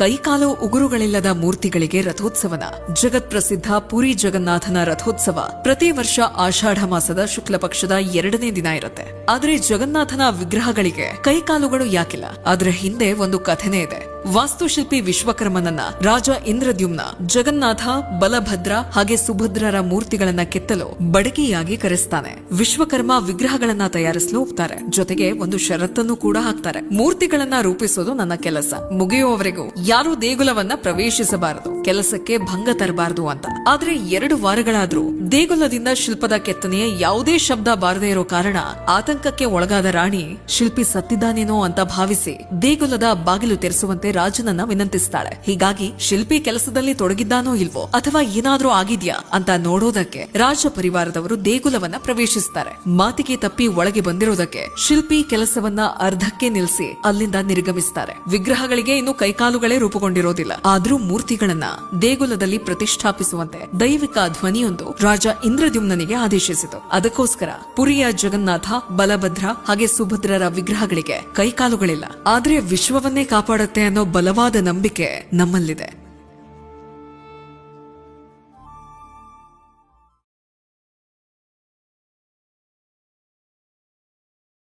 ಕೈಕಾಲು ಉಗುರುಗಳಿಲ್ಲದ ಮೂರ್ತಿಗಳಿಗೆ ರಥೋತ್ಸವನ. ಜಗತ್ ಪ್ರಸಿದ್ಧ ಪುರಿ ಜಗನ್ನಾಥನ ರಥೋತ್ಸವ ಪ್ರತಿ ವರ್ಷ ಆಷಾಢ ಮಾಸದ ಶುಕ್ಲ ಪಕ್ಷದ ಎರಡನೇ ದಿನ ಇರುತ್ತೆ. ಆದರೆ ಜಗನ್ನಾಥನ ವಿಗ್ರಹಗಳಿಗೆ ಕೈಕಾಲುಗಳು ಯಾಕಿಲ್ಲ. ಅದರ ಹಿಂದೆ ಒಂದು ಕಥೆನೇ ಇದೆ. ವಾಸ್ತುಶಿಲ್ಪಿ ವಿಶ್ವಕರ್ಮನನ್ನ, ರಾಜ ಇಂದ್ರದ್ಯುಮ್ನ, ಜಗನ್ನಾಥ, ಬಲಭದ್ರ ಹಾಗೆ ಸುಭದ್ರರ ಮೂರ್ತಿಗಳನ್ನ ಕೆತ್ತಲು ಬಡಗಿಯಾಗಿ ಕರೆಸ್ತಾನೆ. ವಿಶ್ವಕರ್ಮ ವಿಗ್ರಹಗಳನ್ನ ತಯಾರಿಸಲು ಹೋಗ್ತಾರೆ. ಜೊತೆಗೆ ಒಂದು ಷರತ್ತನ್ನು ಕೂಡ ಹಾಕ್ತಾರೆ. ಮೂರ್ತಿಗಳನ್ನ ರೂಪಿಸೋದು ನನ್ನ ಕೆಲಸ. ಮುಗಿಯುವವರೆಗೂ ಯಾರೂ ದೇಗುಲವನ್ನ ಪ್ರವೇಶಿಸಬಾರದು. ಕೆಲಸಕ್ಕೆ ಭಂಗ ತರಬಾರದು ಅಂತ. ಆದ್ರೆ ಎರಡು ವಾರಗಳಾದ್ರೂ ದೇಗುಲದಿಂದ ಶಿಲ್ಪದ ಕೆತ್ತನೆಯ ಯಾವುದೇ ಶಬ್ದ ಬಾರದೇ ಇರೋ ಕಾರಣ ಆತಂಕಕ್ಕೆ ಒಳಗಾದ ರಾಣಿ ಶಿಲ್ಪಿ ಸತ್ತಿದ್ದಾನೇನೋ ಅಂತ ಭಾವಿಸಿ ದೇಗುಲದ ಬಾಗಿಲು ತೆರೆಸುವಂತೆ ರಾಜನನ್ನ ವಿನಂತಿಸ್ತಾಳೆ. ಹೀಗಾಗಿ ಶಿಲ್ಪಿ ಕೆಲಸದಲ್ಲಿ ತೊಡಗಿದ್ದಾನೋ ಇಲ್ವೋ, ಅಥವಾ ಏನಾದ್ರೂ ಆಗಿದ್ಯಾ ಅಂತ ನೋಡೋದಕ್ಕೆ ರಾಜ ಪರಿವಾರದವರು ದೇಗುಲವನ್ನ ಪ್ರವೇಶಿಸ್ತಾರೆ. ಮಾತಿಗೆ ತಪ್ಪಿ ಒಳಗೆ ಬಂದಿರೋದಕ್ಕೆ ಶಿಲ್ಪಿ ಕೆಲಸವನ್ನ ಅರ್ಧಕ್ಕೆ ನಿಲ್ಲಿಸಿ ಅಲ್ಲಿಂದ ನಿರ್ಗಮಿಸ್ತಾರೆ. ವಿಗ್ರಹಗಳಿಗೆ ಇನ್ನು ಕೈಕಾಲುಗಳೇ ರೂಪುಗೊಂಡಿರೋದಿಲ್ಲ. ಆದ್ರೂ ಮೂರ್ತಿಗಳನ್ನ ದೇಗುಲದಲ್ಲಿ ಪ್ರತಿಷ್ಠಾಪಿಸುವಂತೆ ದೈವಿಕ ಧ್ವನಿಯೊಂದು ರಾಜ ಇಂದ್ರದ್ಯುಮ್ನನಿಗೆ ಆದೇಶಿಸಿತು. ಅದಕ್ಕೋಸ್ಕರ ಪುರಿಯ ಜಗನ್ನಾಥ, ಬಲಭದ್ರ ಹಾಗೆ ಸುಭದ್ರರ ವಿಗ್ರಹಗಳಿಗೆ ಕೈಕಾಲುಗಳಿಲ್ಲ. ಆದ್ರೆ ವಿಶ್ವವನ್ನೇ ಕಾಪಾಡುತ್ತೆ ಅನ್ನೋ ಬಲವಾದ ನಂಬಿಕೆ ನಮ್ಮಲ್ಲಿದೆ.